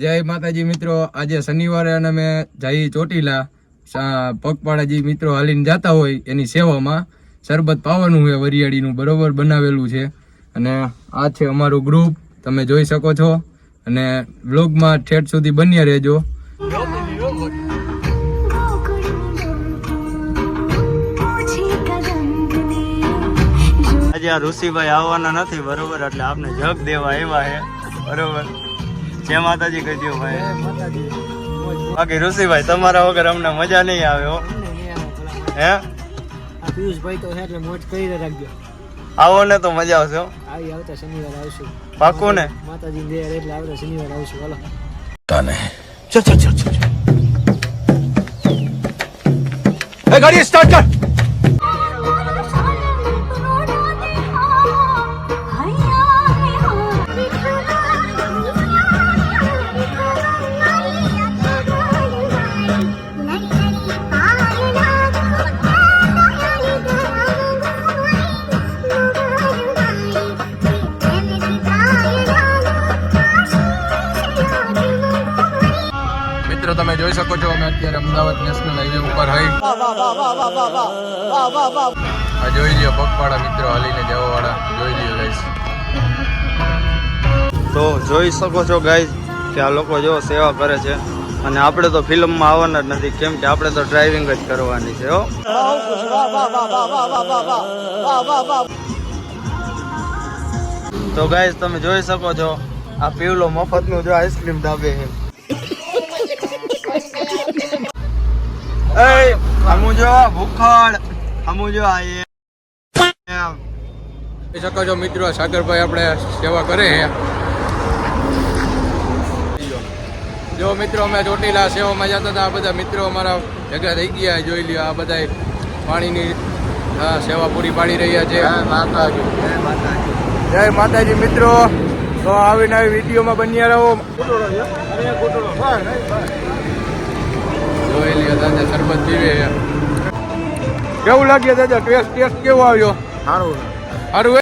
જય માતાજી મિત્રો, આજે શનિવારે અને અમે જઈ ચોટીલા. સા- પગપાળા મિત્રો હાલીને જતા હોય એની સેવામાં. શરબત પાવાનું છે વરિયાળીનું, બરોબર બનાવેલું છે. અને આ છે અમારું ગ્રુપ તમે જોઈ શકો છો. અને વ્લોગમાં ઠેઠ સુધી બન્યા રહેજો. આજે આ ઋષિભાઈ આવવાના નથી, બરોબર? એટલે આપને જગ દેવા એવા છે. બરોબર? જય માતાજી કહી દો ભાઈ. બાકી ઋષિભાઈ, તમારા વગર અમને મજા નહીં આવે હો. હે? પિયુષભાઈ તો હે એટલે મોજ કરીને રાખજો આવો ને તો મજા આવશે હો. આવી આવતા શનિવાર આવશું પાક્કું ને માતાજી દે એટલે આવતા શનિવાર આવશું હાલો મિત્રો, તમે જોઈ શકો છો અમે અત્યારે અમદાવાદ નેશનલ હાઈવે ઉપર હઈ. જોઈ લ્યો પગપાળા મિત્રો હાલીને જવા વાળા જોઈ લ્યો ગાઈસ તો જોઈ શકો છો ગાઈસ કે આ લોકો જો સેવા કરે છે. અને આપણે તો ફિલ્મમાં આવવાના જ નથી. કેમ કે આપણે તો ડ્રાઇવિંગ જ કરવાની છે તો ગાઈઝ તમે જોઈ શકો છો, આ પીવલો મફતનું જો આઈસ્ક્રીમ ધાબે છે. એય હમુ જો ભૂખડ હમુ જો આ એ શકો છો મિત્રો સાગરભાઈ આપણે સેવા કરે જો મિત્રો અમે ચોટીલા સેવામાં જતા હતા આ બધા મિત્રો અમારા ભેગા થઈ ગયા જોઈ લ્યો આ બધા પાણીની સેવા પૂરી પાડી રહ્યા છે. જય માતાજી મિત્રો. તો આવીને આવી વિડીયોમાં બન્યા રહો. કેવું લાગ્યું દાદા? ટેસ્ટ ટેસ્ટ કેવો આવ્યો? સારું. સારું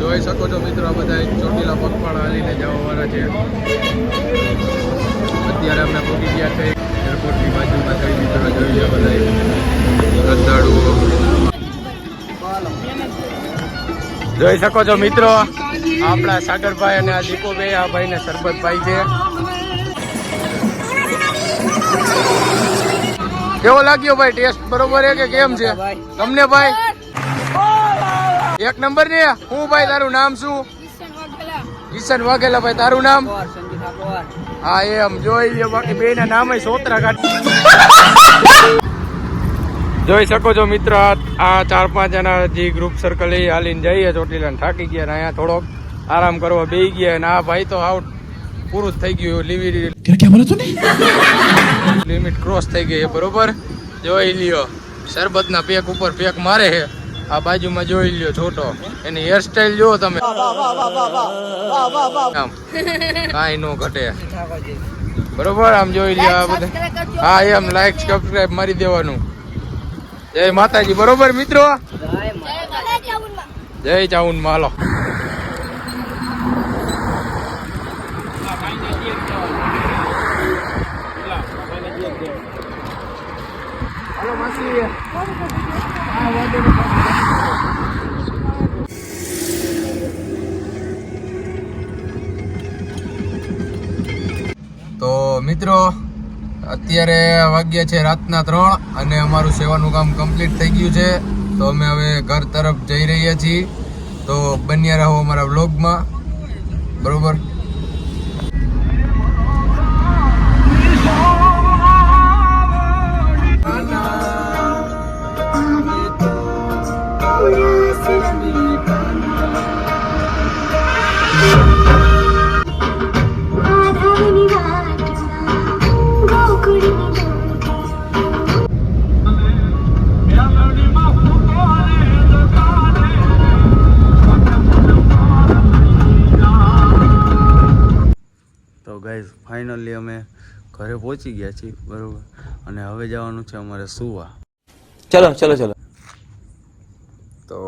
જોઈ શકો છો મિત્રો બધા ચોટીલા પગપાળા હાલીને જવા વાળા છે. અત્યારે અમે પહોંચી ગયા છે એરપોર્ટની બાજુમાં થઈ મિત્રો જોઈ લે બધા શ્રદ્ધાળુઓ. જોઈ શકો છો મિત્રો આપણા સાગરભાઈ અને આ દીપુભાઈ આ ભાઈને શરબતભાઈ છે. કેવો લાગ્યો ભાઈ ટેસ્ટ? બરોબર છે કે કેમ છે? તમને ભાઈ? એક નંબર ને? હું ભાઈ તારું નામ શું? કિશન વાઘેલા. ભાઈ તારું નામ? હા એમ. જોઈ લે બાકી બે ના નામ સોતરા કાઢ જોઈ શકો છો મિત્ર આ ચાર પાંચ જણા જે ગ્રુપ સર્કલ એ હાલીને જઈએ ચોટીલા થાકી ગયા ને અહીંયા થોડોક આરામ કરવા બેસી ગયા અને આ ભાઈ તો આઉટ પૂરું જ થઈ ગયું લીવી લિમિટ ક્રોસ થઈ ગઈ છે બરોબર? જોઈ લ્યો. શરબતના પેક ઉપર પેક મારે છે. આ બાજુમાં જોઈ લ્યો છોટો. એની હેરસ્ટાઈલ જોવો તમે. આમ કાંઈ નો ઘટે. બરોબર? આમ જોઈ લ્યો આ બધા. હા એમ લાઈક સબસ્ક્રાઈબ મારી દેવાનું. જય માતાજી બરોબર મિત્રો? જય ચાઉન માલો તો મિત્રો, અત્યારે વાગ્યા છે રાતના ત્રણ અને અમારું સેવાનું કામ કમ્પ્લીટ થઈ ગયું છે. તો અમે હવે ઘર તરફ જઈ રહ્યા છીએ. તો બન્યા રહો અમારા વ્લોગમાં બરોબર? ગાઈઝ ફાઇનલી અમે ઘરે પહોંચી ગયા છીએ, બરોબર? અને હવે જવાનું છે અમારે સુવા. ચલો ચલો ચલો. તો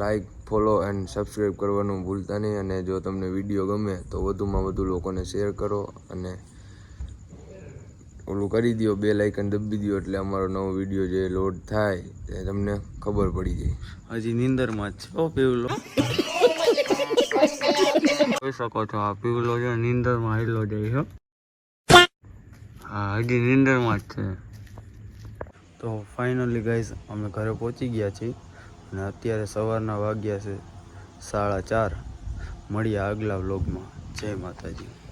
લાઈક ફોલો એન્ડ સબસ્ક્રાઈબ કરવાનું ભૂલતા નહીં અને જો તમને વીડિયો ગમે તો વધુમાં વધુ લોકોને શેર કરો અને ઓલું કરી દો બે લાઇકન દબી દો એટલે અમારો નવો વીડિયો જે લોડ થાય તે તમને ખબર પડી જાય. હજી નિંદરમાં જ છે પીવલો? જોઈ શકો છો, આ પીવલો છે, નિંદરમાં આવેલો જાય હો. હા, હજી નિંદરમાં જ છે. તો ફાઇનલી ગાઈઝ અમે ઘરે પહોંચી ગયા છીએ. અને અત્યારે સવારના વાગ્યા છે સાડા ચાર. મળીએ આગલા વ્લોગમાં. જય માતાજી.